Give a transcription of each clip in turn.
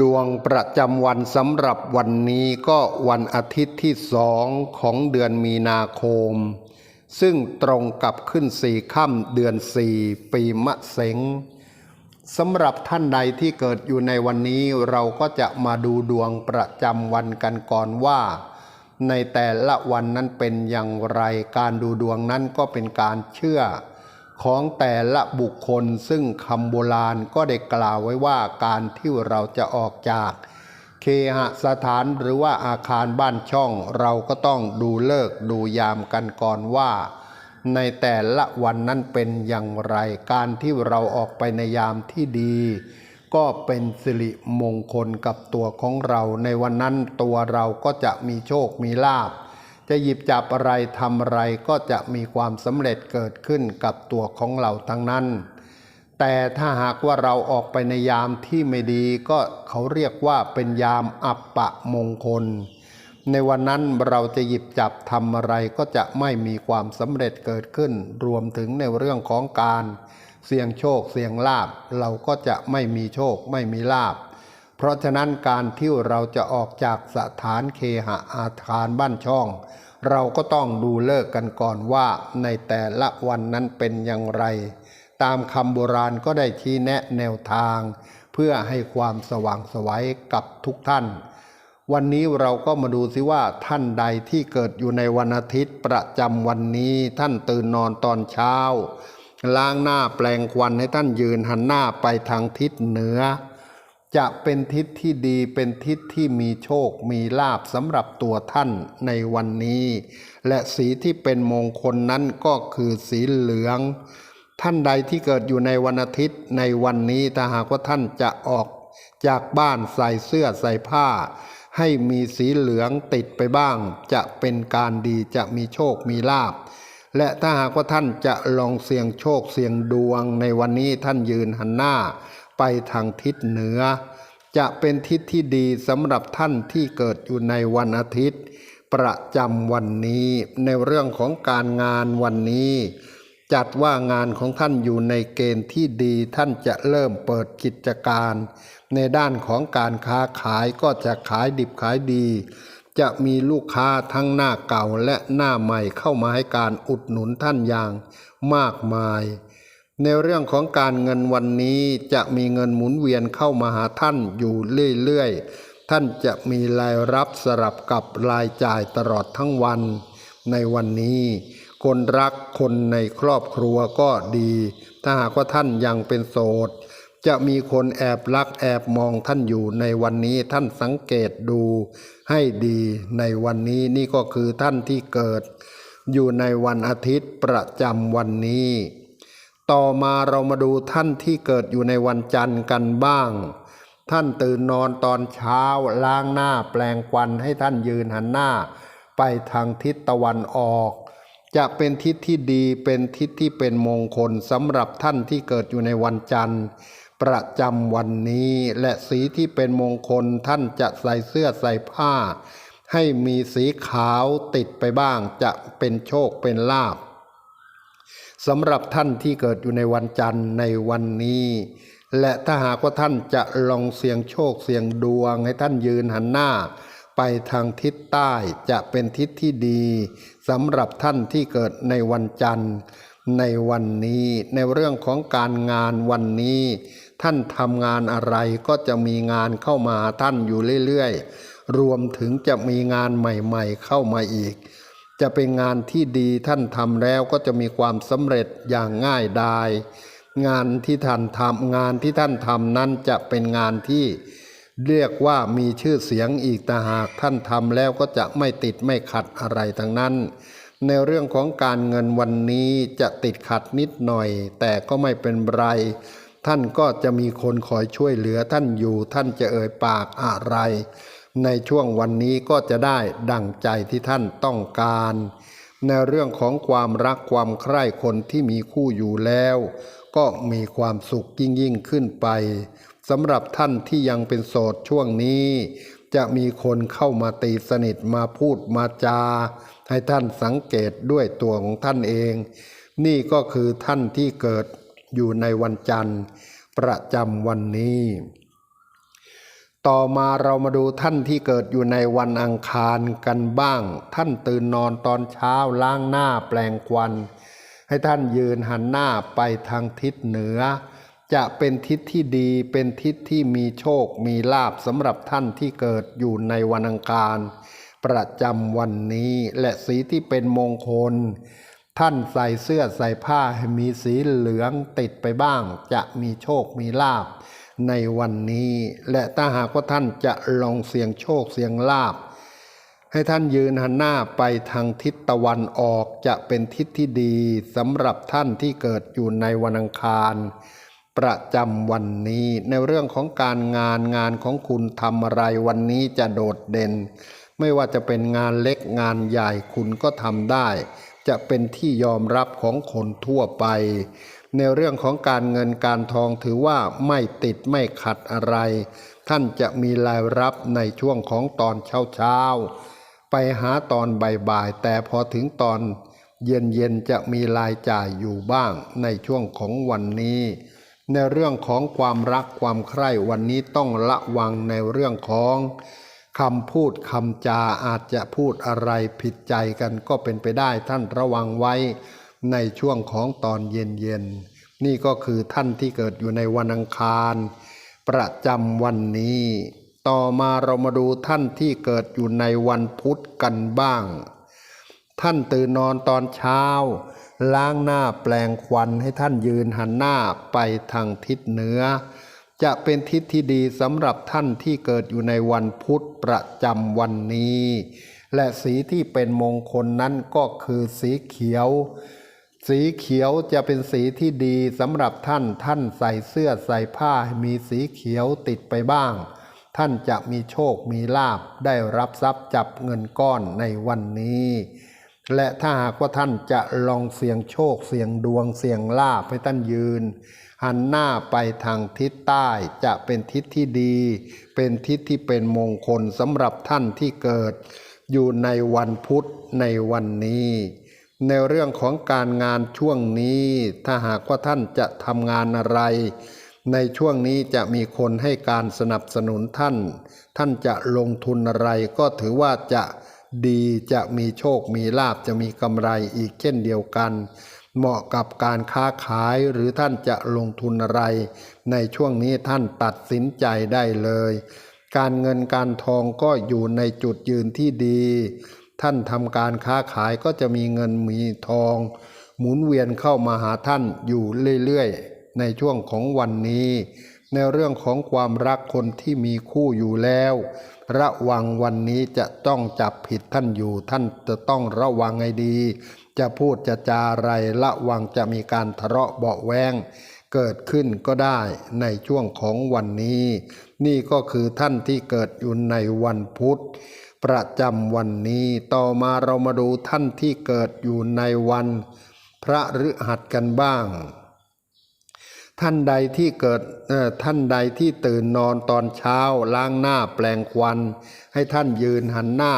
ดวงประจำวันสำหรับวันนี้ก็วันอาทิตย์ที่สองของเดือนมีนาคม ซึ่งตรงกับขึ้นสี่ค่ำเดือนสี่ปีมะเสงสำหรับท่านใดที่เกิดอยู่ในวันนี้เราก็จะมาดูดวงประจำวันกันก่อนว่า ในแต่ละวันนั้นเป็นอย่างไร การดูดวงนั้นก็เป็นการเชื่อ ของแต่ละบุคคลซึ่งคำโบราณก็ได้กล่าวไว้ว่าการที่เราจะออกจากเคหสถานหรือว่าอาคารบ้านช่องเราก็ต้องดูเลิกดูยามกันก่อนว่า ในแต่ละวันนั้นเป็นอย่างไร การที่เราออกไปในยามที่ดี ก็เป็นสิริมงคลกับตัวของเรา ในวันนั้นตัวเราก็จะมีโชคมีลาภ จะหยิบจับอะไรทำอะไรก็จะมีความสำเร็จเกิดขึ้นกับตัวของเราทั้งนั้น แต่ถ้าหากว่าเราออกไปในยามที่ไม่ดีก็เขาเรียกว่าเป็นยามอัปปะมงคล ในวันนั้นเราจะหยิบจับทำอะไรก็จะไม่มีความสำเร็จเกิดขึ้น รวมถึงในเรื่องของการ เสี่ยงโชคเสี่ยงลาบเราก็จะไม่มีโชคไม่มีลาบ เพราะฉะนั้นการที่เราจะออกจากสถานเคหะอาคารบ้านช่อง เราก็ต้องดูเลิกกันก่อนว่าในแต่ละวันนั้นเป็นอย่างไร ตามคำโบราณก็ได้ชี้แนะแนวทาง เพื่อให้ความสว่างสวัยกับทุกท่าน วันนี้เราก็มาดูสิว่าท่านใดที่เกิดอยู่ในวันอาทิตย์ประจำวันนี้ท่านตื่นนอนตอนเช้า ล้างหน้าแปลงควันให้ท่านยืนหันหน้าไปทางทิศเหนือ จะเป็นทิศที่ดีเป็นทิศที่มีโชคมีลาบสำหรับตัวท่านในวันนี้ และสีที่เป็นมงคลนั้นก็คือสีเหลือง ท่านใดที่เกิดอยู่ในวันอาทิตย์ในวันนี้ถ้าหากว่าท่านจะออกจากบ้านใส่เสื้อใส่ผ้า ให้มีสีเหลืองติดไปบ้าง จะเป็นการดีจะมีโชคมีลาบและถ้าหากว่าท่านจะลองเสี่ยงโชคเสี่ยงดวงในวันนี้ท่านยืนหันหน้า ไปทางทิศเหนือ จะเป็นทิศที่ดีสำหรับท่านที่เกิดอยู่ในวันอาทิตย์ ประจำวันนี้ ในเรื่องของการงานวันนี้ จัดว่างานของท่านอยู่ในเกณฑ์ที่ดีท่านจะเริ่มเปิดกิจการ ในด้านของการค้าขายก็จะขายดิบขายดีจะมีลูกค้าทั้งหน้าเก่าและหน้าใหม่เข้ามาให้การอุดหนุนท่านอย่างมากมาย ในเรื่องของการเงินวันนี้จะมีเงินหมุนเวียนเข้ามาหาท่านอยู่เรื่อยๆ ท่านจะมีรายรับสลับกับรายจ่ายตลอดทั้งวัน ในวันนี้ คนรักคนในครอบครัวก็ดี ถ้าหากว่าท่านยังเป็นโสด จะมีคนแอบรักแอบมองท่านอยู่ในวันนี้ท่านสังเกตดูให้ดีในวันนี้นี่ก็คือท่านที่เกิด อยู่ในวันอาทิตย์ประจำวันนี้ ต่อมาเรามาดูท่านที่เกิดอยู่ในวันจันทร์กันบ้าง ท่านตื่นนอนตอนเช้าล้างหน้าแปลงควันให้ท่านยืนหันหน้า ไปทางทิศตะวันออก จะเป็นทิศที่ดีเป็นทิศที่เป็นมงคลสำหรับท่านที่เกิดอยู่ในวันจันทร์ ประจำวันนี้และสีที่เป็นมงคลท่านจะใส่เสื้อใส่ผ้า ให้มีสีขาวติดไปบ้างจะเป็นโชคเป็นลาภ สำหรับท่านที่เกิดอยู่ในวันจันทร์ในวันนี้ และถ้าหากว่าท่านจะลองเสี่ยงโชคเสี่ยงดวงให้ท่านยืนหันหน้า ไปทางทิศใต้จะเป็นทิศที่ดีสำหรับท่านที่เกิดในวันจันทร์ในวันนี้ในเรื่องของการงานวันนี้ ท่านทำงานอะไรก็จะมีงานเข้ามาท่านอยู่เรื่อยๆ รวมถึงจะมีงานใหม่ๆเข้ามาอีก จะเป็นงานที่ดีท่านทำแล้วก็จะมีความสำเร็จอย่างง่ายดาย งานที่ท่านทำงานที่ท่านทำนั้นจะเป็นงานที่เรียกว่ามีชื่อเสียงอีกแต่หากท่านทำแล้วก็จะไม่ติดไม่ขัดอะไรทั้งนั้น ในเรื่องของการเงินวันนี้จะติดขัดนิดหน่อย แต่ก็ไม่เป็นไร ท่านก็จะมีคนคอยช่วยเหลือท่านอยู่ ท่านจะเอ่ยปากอะไร ในช่วงวันนี้ก็จะได้ดังใจที่ท่านต้องการ ในเรื่องของความรักความใคร่คนที่มีคู่อยู่แล้ว ก็มีความสุขยิ่งยิ่งขึ้นไปสำหรับท่านที่ยังเป็นโสดช่วงนี้ จะมีคนเข้ามาตีสนิทมาพูดมาจา ให้ท่านสังเกตด้วยตัวของท่านเอง นี่ก็คือท่านที่เกิดอยู่ในวันจันทร์ ประจำวันนี้ ต่อมาเรามาดูท่านที่เกิดอยู่ในวันอังคารกันบ้าง ท่านตื่นนอนตอนเช้าล้างหน้าแปลงควัน ให้ท่านยืนหันหน้าไปทางทิศเหนือ จะเป็นทิศที่ดีเป็นทิศที่มีโชคมีลาบสำหรับท่านที่เกิดอยู่ในวันอังคาร ประจำวันนี้และสีที่เป็นมงคล ท่านใส่เสื้อใส่ผ้าให้มีสีเหลืองติดไปบ้าง จะมีโชคมีลาบ ในวันนี้ และถ้าหากว่าท่านจะลองเสี่ยงโชคเสี่ยงลาบ ให้ท่านยืนหันหน้าไปทางทิศตะวันออกจะเป็นทิศที่ดีสำหรับท่านที่เกิดอยู่ในวันอังคาร ประจำวันนี้ในเรื่องของการงานงานของคุณทำอะไรวันนี้จะโดดเด่น ไม่ว่าจะเป็นงานเล็กงานใหญ่คุณก็ทำได้ จะเป็นที่ยอมรับของคนทั่วไป ในเรื่องของการเงินการทองถือว่าไม่ติดไม่ขัดอะไร ท่านจะมีรายรับในช่วงของตอนเช้าเช้าไปหาตอนบ่ายๆแต่พอถึงตอนเย็นๆจะมีรายจ่ายอยู่บ้างในช่วงของวันนี้ ในเรื่องของความรักความใคร่วันนี้ต้องระวังในเรื่องของคำพูดคำจาอาจจะพูดอะไรผิดใจกันก็เป็นไปได้ท่านระวังไว้ ในช่วงของตอนเย็นๆนี่ก็คือท่านที่เกิดอยู่ในวันอังคาร ประจำวันนี้ ต่อมาเรามาดูท่านที่เกิดอยู่ในวันพุธกันบ้าง ท่านตื่นนอนตอนเช้า ล้างหน้าแปลงควันให้ท่านยืนหันหน้าไปทางทิศเหนือ จะเป็นทิศที่ดีสำหรับท่านที่เกิดอยู่ในวันพุธประจำวันนี้ และสีที่เป็นมงคลนั้นก็คือสีเขียว สีเขียวจะเป็นสีที่ดีสำหรับท่าน ท่านใส่เสื้อใส่ผ้ามีสีเขียวติดไปบ้าง ท่านจะมีโชคมีลาบได้รับทรัพย์จับเงินก้อนในวันนี้ และถ้าหากว่าท่านจะลองเสี่ยงโชคเสี่ยงดวงเสี่ยงลาบให้ท่านยืน หันหน้าไปทางทิศใต้จะเป็นทิศที่ดี เป็นทิศที่เป็นมงคลสำหรับท่านที่เกิด อยู่ในวันพุธในวันนี้ ในเรื่องของการงานช่วงนี้ ถ้าหากว่าท่านจะทำงานอะไร ในช่วงนี้จะมีคนให้การสนับสนุนท่าน ท่านจะลงทุนอะไรก็ถือว่าจะดีจะมีโชคมีลาบจะมีกำไรอีกเช่นเดียวกัน เหมาะกับการค้าขายหรือท่านจะลงทุนอะไร ในช่วงนี้ท่านตัดสินใจได้เลย การเงินการทองก็อยู่ในจุดยืนที่ดี ท่านทำการค้าขายก็จะมีเงินมีทอง หมุนเวียนเข้ามาหาท่านอยู่เรื่อยๆ ในช่วงของวันนี้ ในเรื่องของความรักคนที่มีคู่อยู่แล้ว ระวังวันนี้จะต้องจับผิดท่านอยู่ ท่านจะต้องระวังให้ดี จะพูดจะจาอะไรระวังจะมีการทะเลาะเบาแวงเกิดขึ้นก็ได้ในช่วงของวันนี้ นี่ก็คือท่านที่เกิดอยู่ในวันพุธ ประจำวันนี้ต่อมาเรามาดูท่านที่เกิดอยู่ในวันพระฤหัสกันบ้าง ท่านใดที่เกิดท่านใดที่ตื่นนอนตอนเช้าล้างหน้าแปลงควัน ให้ท่านยืนหันหน้า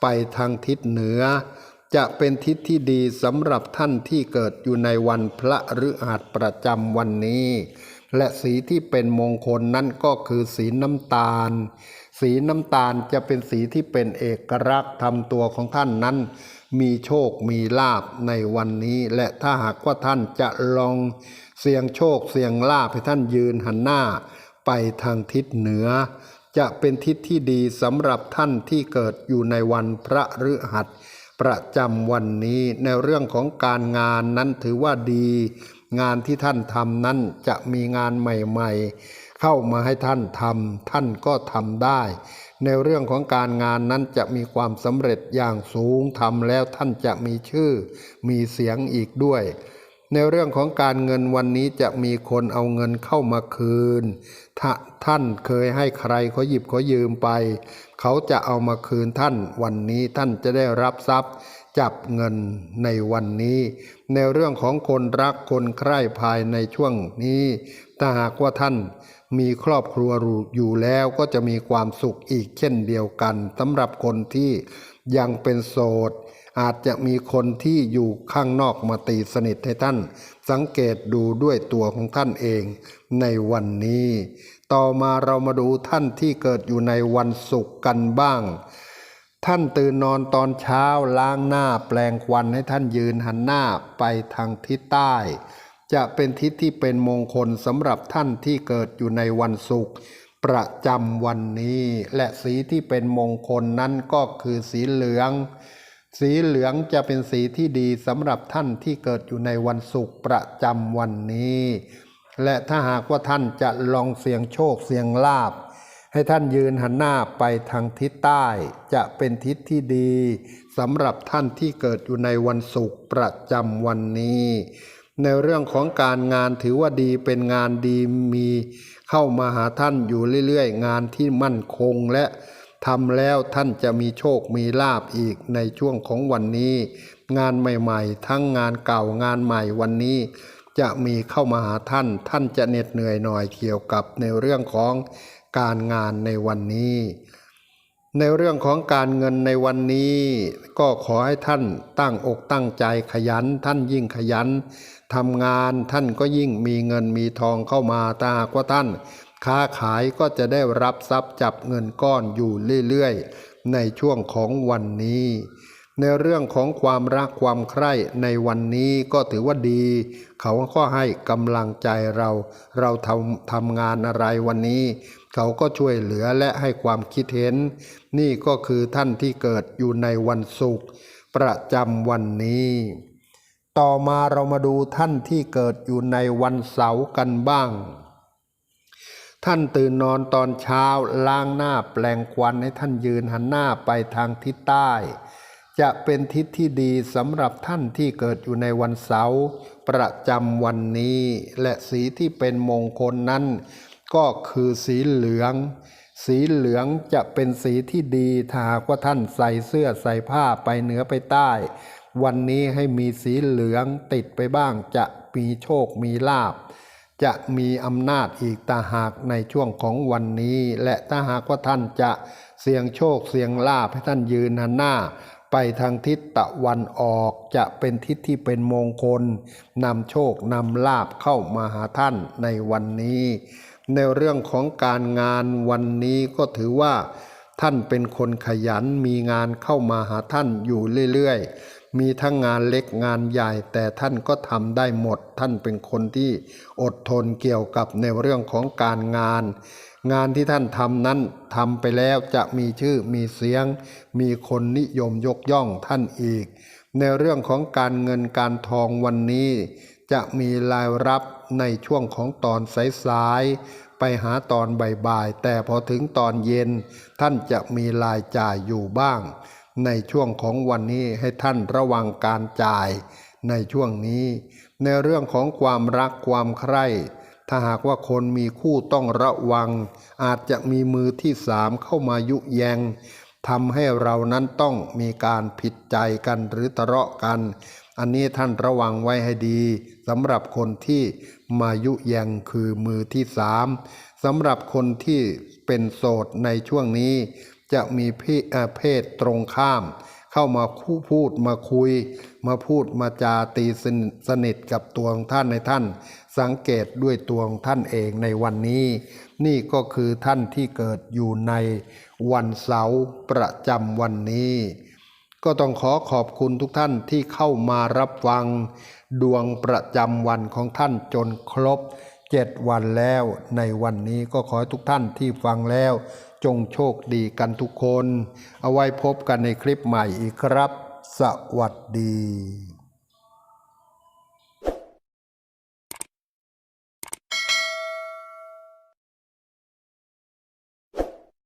ไปทางทิศเหนือ จะเป็นทิศที่ดีสำหรับท่านที่เกิดอยู่ในวันพระฤหัสประจำวันนี้ และสีที่เป็นมงคลนั่นก็คือสีน้ำตาล สีน้ำตาลจะเป็นสีที่เป็นเอกลักษณ์ทำตัวของท่านนั้น มีโชคมีลาบในวันนี้ และถ้าหากว่าท่านจะลองเสี่ยงโชคเสี่ยงลาบให้ท่านยืนหันหน้า ไปทางทิศเหนือ จะเป็นทิศที่ดีสำหรับท่านที่เกิดอยู่ในวันพระฤหัส ประจำวันนี้ในเรื่องของการงานนั้นถือว่าดี งานที่ท่านทำนั้นจะมีงานใหม่ ๆ เข้ามาให้ท่านทำท่านก็ทำได้ ในเรื่องของการงานนั้นจะมีความสำเร็จอย่างสูงทำแล้วท่านจะมีชื่อ มีเสียงอีกด้วย ในเรื่องของการเงินวันนี้จะมีคนเอาเงินเข้ามาคืน ถ้าท่านเคยให้ใครเขาหยิบเขายืมไป เขาจะเอามาคืนท่านวันนี้ท่านจะได้รับทรัพย์จับเงินในวันนี้ ในเรื่องของคนรักคนใคร่ภายในช่วงนี้ถ้าหากว่าท่าน มีครอบครัวอยู่แล้วก็จะมีความสุขอีกเช่นเดียวกันสำหรับคนที่ยังเป็นโสด อาจจะมีคนที่อยู่ข้างนอกมาตีสนิทให้ท่าน สังเกตดูด้วยตัวของท่านเองในวันนี้ ต่อมาเรามาดูท่านที่เกิดอยู่ในวันศุกร์กันบ้าง ท่านตื่นนอนตอนเช้าล้างหน้าแปลงควันให้ท่านยืนหันหน้าไปทางทิศใต้ จะเป็นทิศที่เป็นมงคลสำหรับท่านที่เกิดอยู่ในวันศุกร์ประจำวันนี้ และสีที่เป็นมงคลนั้นก็คือสีเหลือง สีเหลืองจะเป็นสีที่ดีสำหรับท่านที่เกิดอยู่ในวันศุกร์ประจำวันนี้ และถ้าหากว่าท่านจะลองเสี่ยงโชคเสี่ยงลาบให้ท่านยืนหันหน้าไปทางทิศใต้ จะเป็นทิศที่ดีสำหรับท่านที่เกิดอยู่ในวันศุกร์ประจำวันนี้ ในเรื่องของการงานถือว่าดีเป็นงานดีมีเข้ามาหาท่านอยู่เรื่อยๆ งานที่มั่นคงและทำแล้วท่านจะมีโชคมีลาบอีกในช่วงของวันนี้ งานใหม่ๆ ทั้งงานเก่างานใหม่วันนี้ จะมีเข้ามาหาท่าน ท่านจะเหน็ดเหนื่อยหน่อยเกี่ยวกับในเรื่องของการงานในวันนี้ ในเรื่องของการเงินในวันนี้ก็ขอให้ท่านตั้งอกตั้งใจขยัน ท่านยิ่งขยันทำงานท่านก็ยิ่งมีเงินมีทองเข้ามาถ้าหากว่าท่าน ค้าขายก็จะได้รับทรัพย์จับเงินก้อนอยู่เรื่อยๆ ในช่วงของวันนี้ ในเรื่องของความรักความใคร่ในวันนี้ก็ถือว่าดี เขาก็ให้กำลังใจเรา เราทำทำงานอะไรวันนี้ เขาก็ช่วยเหลือและให้ความคิดเห็น นี่ก็คือท่านที่เกิดอยู่ในวันศุกร์ประจำวันนี้ ต่อมาเรามาดูท่านที่เกิดอยู่ในวันเสาร์กันบ้าง ท่านตื่นนอนตอนเช้าล้างหน้าแปลงควันให้ท่านยืนหันหน้าไปทางทิศใต้ จะเป็นทิศที่ดีสำหรับท่านที่เกิดอยู่ในวันเสาร์ประจำวันนี้ และสีที่เป็นมงคลนั้น ก็คือสีเหลือง สีเหลืองจะเป็นสีที่ดีถ้าหากว่าท่านใส่เสื้อใส่ผ้าไปเหนือไปใต้ วันนี้ให้มีสีเหลืองติดไปบ้าง จะมีโชคมีลาบ จะมีอำนาจอีกตาหากในช่วงของวันนี้ และถ้าหากว่าท่านจะเสี่ยงโชคเสี่ยงลาบให้ท่านยืนหันหน้า ไปทางทิศตะวันออกจะเป็นทิศที่เป็นมงคลนำโชคนำลาบเข้ามาหาท่านในวันนี้ ในเรื่องของการงานวันนี้ก็ถือว่า ท่านเป็นคนขยันมีงานเข้ามาหาท่านอยู่เรื่อยๆ มีทั้งงานเล็กงานใหญ่แต่ท่านก็ทำได้หมด ท่านเป็นคนที่อดทนเกี่ยวกับในเรื่องของการงาน งานที่ท่านทำนั้นทำไปแล้วจะมีชื่อมีเสียง มีคนนิยมยกย่องท่านอีก ในเรื่องของการเงินการทองวันนี้ จะมีรายรับ ในช่วงของตอนสายๆไปหาตอนบ่ายๆแต่พอถึงตอนเย็น ท่านจะมีรายจ่ายอยู่บ้าง ในช่วงของวันนี้ให้ท่านระวังการจ่าย ในช่วงนี้ ในเรื่องของความรักความใคร่ถ้าหากว่าคนมีคู่ต้องระวัง อาจจะมีมือที่สามเข้ามายุแยงทำให้เรานั้นต้องมีการผิดใจกันหรือทะเลาะกัน อันนี้ท่านระวังไว้ให้ดีสำหรับคนที่มายุแยงคือมือที่สามสำหรับคนที่เป็นโสดในช่วงนี้ จะมีเพศตรงข้าม เข้ามาคู่พูดมาคุย มาพูดมาจาตีสนิทสนิทกับตัวของท่านในท่าน สังเกตด้วยตัวของท่านเองในวันนี้ นี่ก็คือท่านที่เกิดอยู่ในวันเสาร์ประจำวันนี้ ก็ต้องขอขอบคุณทุกท่านที่เข้ามารับฟัง ดวงประจำวันของท่านจนครบเจ็ดวันแล้วในวันนี้ก็ขอให้ทุกท่านที่ฟังแล้ว จงโชคดีกันทุกคน เอาไว้พบกันในคลิปใหม่อีกครับ สวัสดี